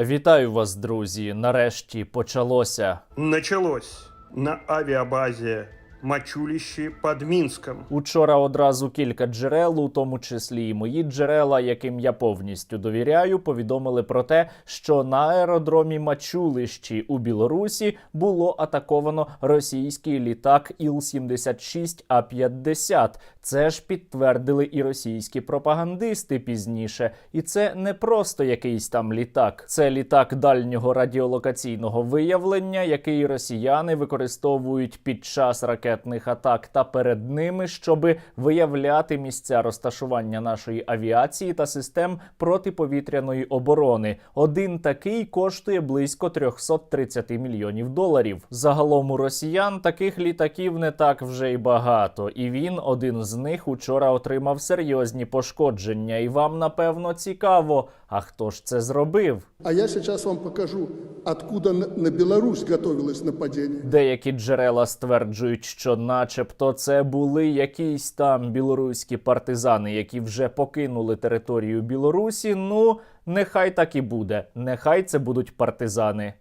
Вітаю вас, друзі! Нарешті почалося. Началось на авиабазе Мачулище под Минском. Учора одразу кілька джерел, у тому числі і мої джерела, яким я повністю довіряю, повідомили про те, що на аеродромі Мачулищі у Білорусі було атаковано російський літак Іл-76А-50. Це ж підтвердили і російські пропагандисти пізніше. І це не просто якийсь там літак, це літак дальнього радіолокаційного виявлення, який росіяни використовують під час ракетних атак та перед ними, щоби виявляти місця розташування нашої авіації та систем протиповітряної оборони. Один такий коштує близько 330 мільйонів доларів. Загалом у росіян таких літаків не так вже й багато, і він один з них учора отримав серйозні пошкодження. І вам напевно цікаво. А хто ж це зробив? А я сейчас вам покажу, откуда на на Беларусь готовилось нападение. Деякі джерела стверджують, що, начебто, це були якісь там білоруські партизани, які вже покинули територію Білорусі. Ну, нехай так і буде. Нехай це будуть партизани.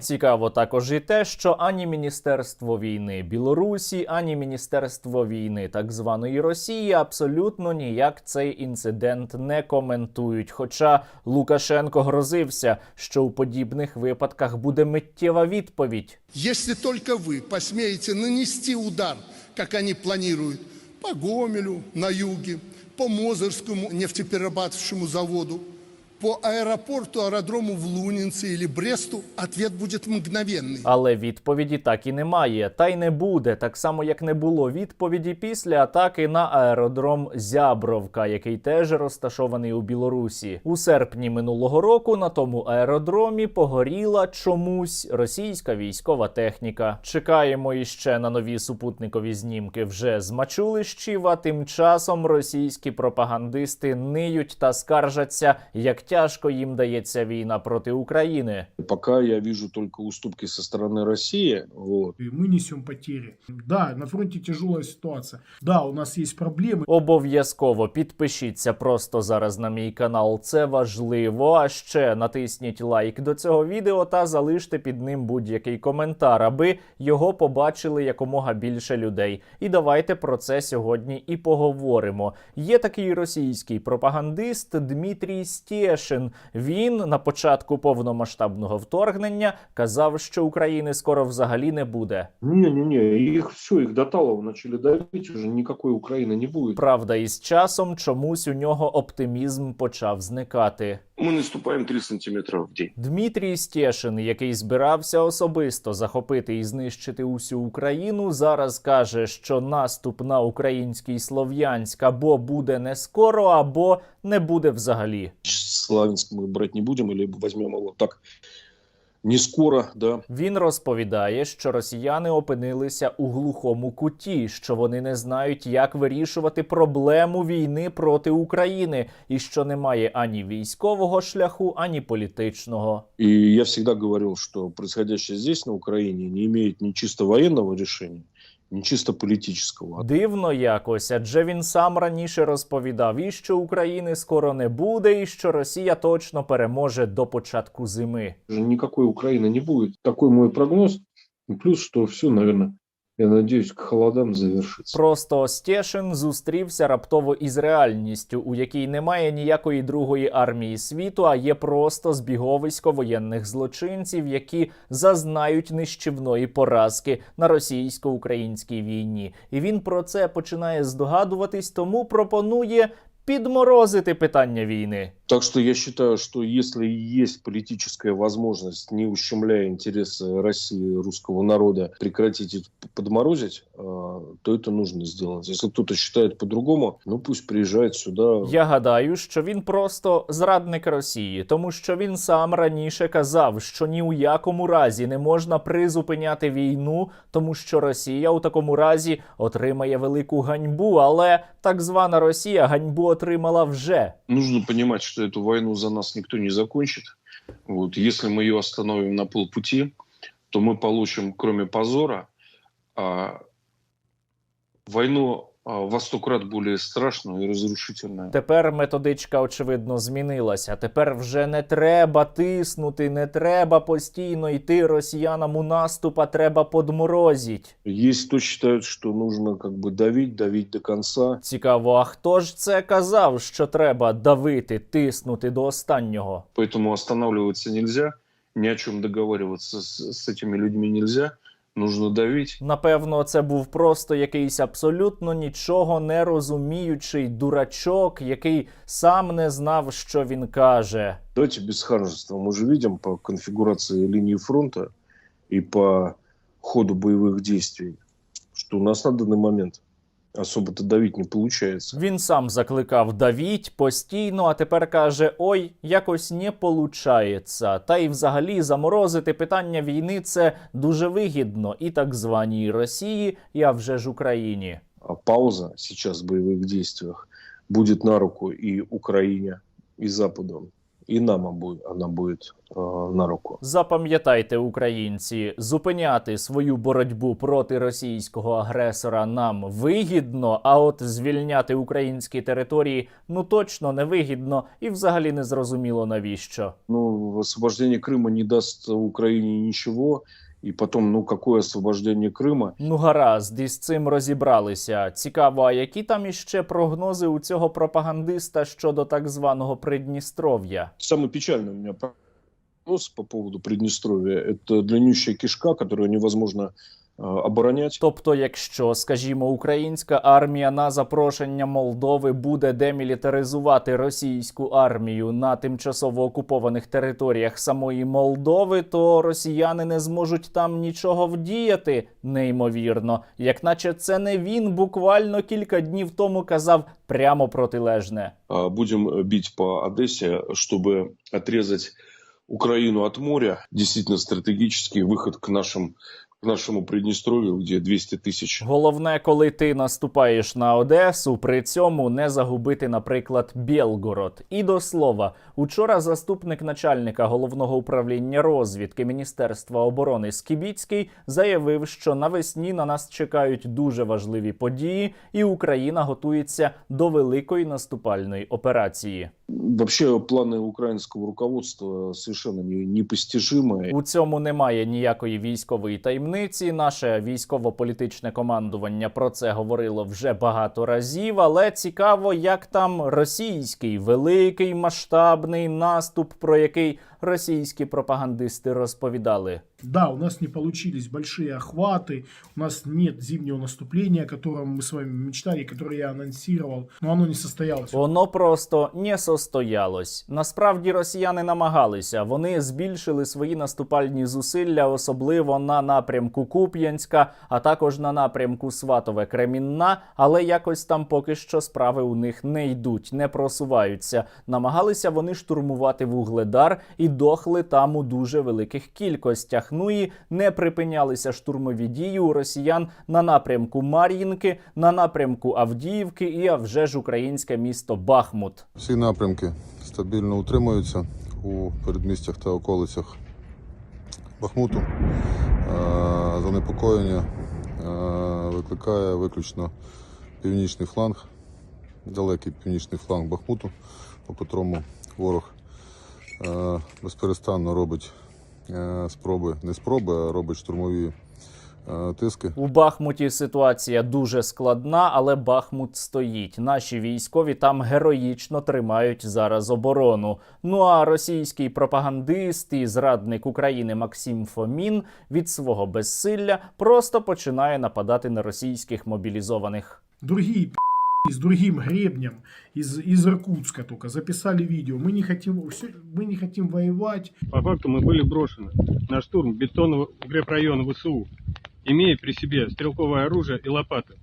Цікаво також і те, що ані Міністерство війни Білорусі, ані Міністерство війни так званої Росії абсолютно ніяк цей інцидент не коментують. Хоча Лукашенко грозився, що у подібних випадках буде миттєва відповідь. Если только вы посмеете нанести удар, как они планируют, по Гомелю на юге, по Мозерскому нефтеперерабатывающему заводу, по аэропорту, аэродрому в Лунинце или Бресту, ответ будет мгновенный. Але відповіді так і немає, та й не буде, так само як не було відповіді після атаки на аеродром Зябровка, який теж розташований у Білорусі. У серпні минулого року на тому аеродромі погоріла чомусь російська військова техніка. Чекаємо іще на нові супутникові знімки вже з Мачулищів, а тим часом російські пропагандисти ниють та скаржаться, як тяжко їм дається війна проти України. Пока я вижу только уступки со стороны России. Вот. И мы несем потери. Да, на фронте тяжелая ситуация. Да, у нас есть проблемы. Обов'язково підпишіться просто зараз на мій канал. Це важливо. А ще натисніть лайк до цього відео та залиште під ним будь-який коментар, аби його побачили якомога більше людей. І давайте про це сьогодні і поговоримо. Є такий російський пропагандист Дмитрій Стєшин. Він на початку повномасштабного вторгнення казав, що України скоро взагалі не буде. Ні, ні, ні, їх все, їх до почали давити, вже ніякої України не буде. Правда, із часом чомусь у нього оптимізм почав зникати. Мы ступаємо 3 сантиметри в день. Дмитрій Стєшин, який збирався особисто захопити і знищити усю Україну, зараз каже, що наступ на український Слов'янськ або буде не скоро, або не буде взагалі. Славянск ми брати не будемо, або візьмемо его так не скоро, да. Він розповідає, що росіяни опинилися у глухому куті, що вони не знають, як вирішувати проблему війни проти України, і що немає ані військового шляху, ані політичного. І я завжди говорив, що происходящее здесь, на Україні не имеет ні чисто воєнного решения, ни чисто політичного. Дивно якось, адже він сам раніше розповідав, і що України скоро не буде, і що Росія точно переможе до початку зими. Ніякої України не буде. Такий мій прогноз. Плюс, что все, наверное, я надеюсь, к холодам завершится. Просто Стєшин зустрівся раптово із реальністю, у якій немає ніякої другої армії світу, а є просто збіговисько воєнних злочинців, які зазнають нищівної поразки на російсько-українській війні. І він про це починає здогадуватись, тому пропонує підморозити питання війни. Так что я считаю, что если есть политическая возможность, не ущемляя интересы России, русского народа, прекратить это подморозить, э, то это нужно сделать. Если кто-то считает по-другому, ну пусть приезжает сюда. Я гадаю, що він просто зрадник Росії, тому що він сам раніше казав, що ні у якому разі не можна призупиняти війну, тому що Росія у такому разі отримає велику ганьбу. Але так звана Росія ганьбу отримала вже. Нужно понимать, что эту войну за нас никто не закончит. Вот. Если мы ее остановим на полпути, то мы получим, кроме позора, а, войну во сто крат более страшную и разрушительную. Тепер методичка очевидно змінилася. Тепер вже не треба тиснути, не треба постійно йти росіянам у наступ, а треба подморозіть. Есть кто считает, что нужно как бы давить, давить до конца. Цікаво, а хто ж це казав, що треба давити, тиснути до останнього? Поэтому останавливаться нельзя, ни о чем договариваться с, с этими людьми нельзя. Нужно давить. Напевно, це був просто якийсь абсолютно нічого не розуміючий дурачок, який сам не знав, що він каже. Давайте без ханжества. Мы же видим по конфигурации линии фронта и по ходу боевых действий, что у нас на данный момент особо-то давить не получается. Він сам закликав давіть постійно, а тепер каже: ой, якось не получається. Та й взагалі заморозити питання війни це дуже вигідно і так званій Росії, і а вже ж Україні. А пауза сейчас в боевых действиях будет на руку и Украине, и Западу, и нам она будет э, на руку. Запам'ятайте, українці, зупиняти свою боротьбу проти російського агресора нам вигідно, а от звільняти українські території ну точно не вигідно і взагалі не зрозуміло навіщо. Ну, освобождение Крыма не даст Украине ничего, и потом, ну, какое освобождение Крыма? Ну гаразд, із цим розібралися. Цікаво, а які там іще прогнози у цього пропагандиста щодо так званого Придністров'я? Самый печальный у меня прогноз по поводу Приднестровья – это длиннющая кишка, которую невозможно э, оборонять. Тобто, якщо, скажімо, українська армія на запрошення Молдови буде демілітаризувати російську армію на тимчасово окупованих територіях самої Молдови, то росіяни не зможуть там нічого вдіяти, неймовірно, як наче це не він буквально кілька днів тому казав прямо протилежне. А, Будем э, бить по Одессе, чтобы отрезать Украину от моря. Действительно стратегический выход к нашим к нашему Приднестровью, где 200 тысяч Головне, коли ти наступаєш на Одесу, при цьому не загубити, наприклад, Білгород. І до слова, учора заступник начальника головного управління розвідки Міністерства оборони Скібіцький заявив, що навесні на нас чекають дуже важливі події, і Україна готується до великої наступальної операції. Вообще планы украинского руководства совершенно не- непостижимые. У цьому немає ніякої військової таємниці. Наше військово-політичне командування про це говорило вже багато разів. Але цікаво, як там російський великий масштабний наступ, про який російські пропагандисти розповідали. Да, у нас не получились большие охваты, у нас нет зимнего наступления, о котором мы с вами мечтали, которое я анонсировал, но оно не состоялось. Воно просто не состоялось. Насправді росіяни намагалися. Вони збільшили свої наступальні зусилля, особливо на напрямку Куп'янська, а також на напрямку Сватове Кремінна. Але якось там поки що справи у них не йдуть, не просуваються. Намагалися вони штурмувати вугледар і дохли там у дуже великих кількостях. Ну і не припинялися штурмові дії у росіян на напрямку Мар'їнки, на напрямку Авдіївки і а вже ж українське місто Бахмут. Всі напрямки стабільно утримуються у передмістях та околицях Бахмуту. Е, Занепокоєння е, викликає виключно північний фланг, далекий північний фланг Бахмуту, по котрому ворог е, безперестанно робить спроби, не спроби, а робить штурмові е, тиски. У Бахмуті ситуація дуже складна, але Бахмут стоїть. Наші військові там героїчно тримають зараз оборону. Ну а російський пропагандист і зрадник України Максим Фомін від свого безсилля просто починає нападати на російських мобілізованих. Другие пи***и с другим гребнем из, из Иркутска только записали видео. Мы не хотим, всё- мы не хотим воевать. По факту мы были брошены на штурм бетонного укрепрайона ВСУ, имея при себе стрелковое оружие и лопаты.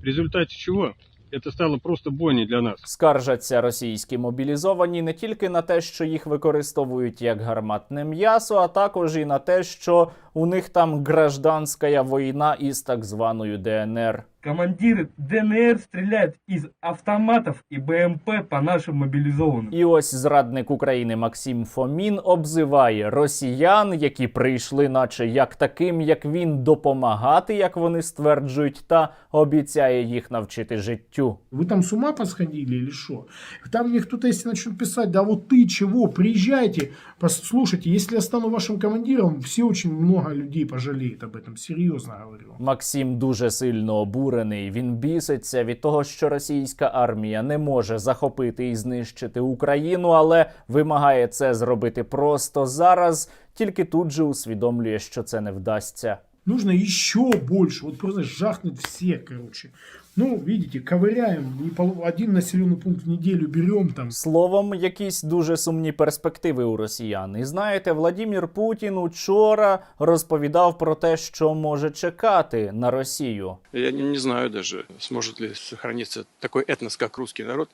В результате чего это стало просто бойней для нас. Скаржаться російські мобілізовані не тільки на те, що їх використовують як гарматне м'ясо, а також і на те, що у них там гражданська війна із так званою ДНР. Командиры ДНР стреляют из автоматов и БМП по нашим мобилизованным. І ось зрадник України Максим Фомін обзиває росіян, які прийшли, наче як таким, як він, допомагати, як вони стверджують, та обіцяє їх навчити життю. Вы там с ума посходили или что? Там мне кто-то, если начнет писать, да вот ты чего, приезжайте, послушайте, если я стану вашим командиром, все очень много людей пожалеют об этом, серьезно говорю. Максим дуже сильно обурений. Він біситься від того, що російська армія не може захопити і знищити Україну, але вимагає це зробити просто зараз. Тільки тут же усвідомлює, що це не вдасться. Нужно еще больше, вот просто жахнуть всех, короче. Ну, видите, ковыряем, не пол- один населенный пункт в неделю берем там, Словом, якісь дуже сумні перспективи у росіян. І знаєте, Владімір Путін учора розповідав про те, що може чекати на Росію. Я не, не знаю даже, сможет ли сохраниться такой этнос, как русский народ,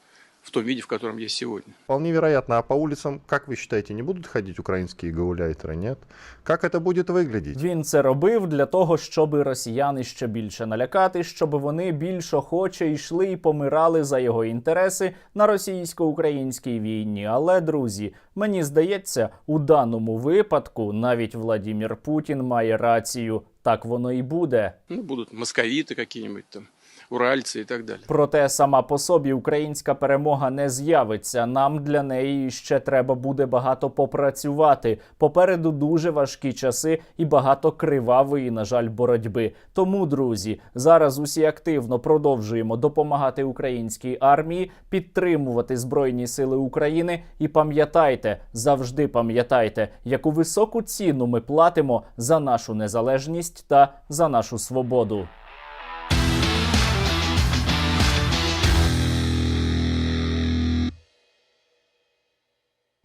в том виде, в котором есть сегодня. Вполне вероятно. А по улицам, как вы считаете, не будут ходить украинские гауляйтеры, нет? Как это будет выглядеть? Він це робив для того, щоб росіяни ще більше налякати, щоб вони більш охоче йшли і помирали за його інтереси на російсько-українській війні. Але друзі, мені здається, у даному випадку навіть Владімір Путін має рацію. Так воно і буде. Ну, будут московиты какие-нибудь там, уральцы и так далее. Проте сама по собі українська перемога не з'явиться. Нам для неї ще треба буде багато попрацювати. Попереду дуже важкі часи і багато кривавої, на жаль, боротьби. Тому, друзі, зараз усі активно продовжуємо допомагати українській армії, підтримувати збройні сили України. І пам'ятайте, завжди пам'ятайте, яку високу ціну ми платимо за нашу незалежність та за нашу свободу.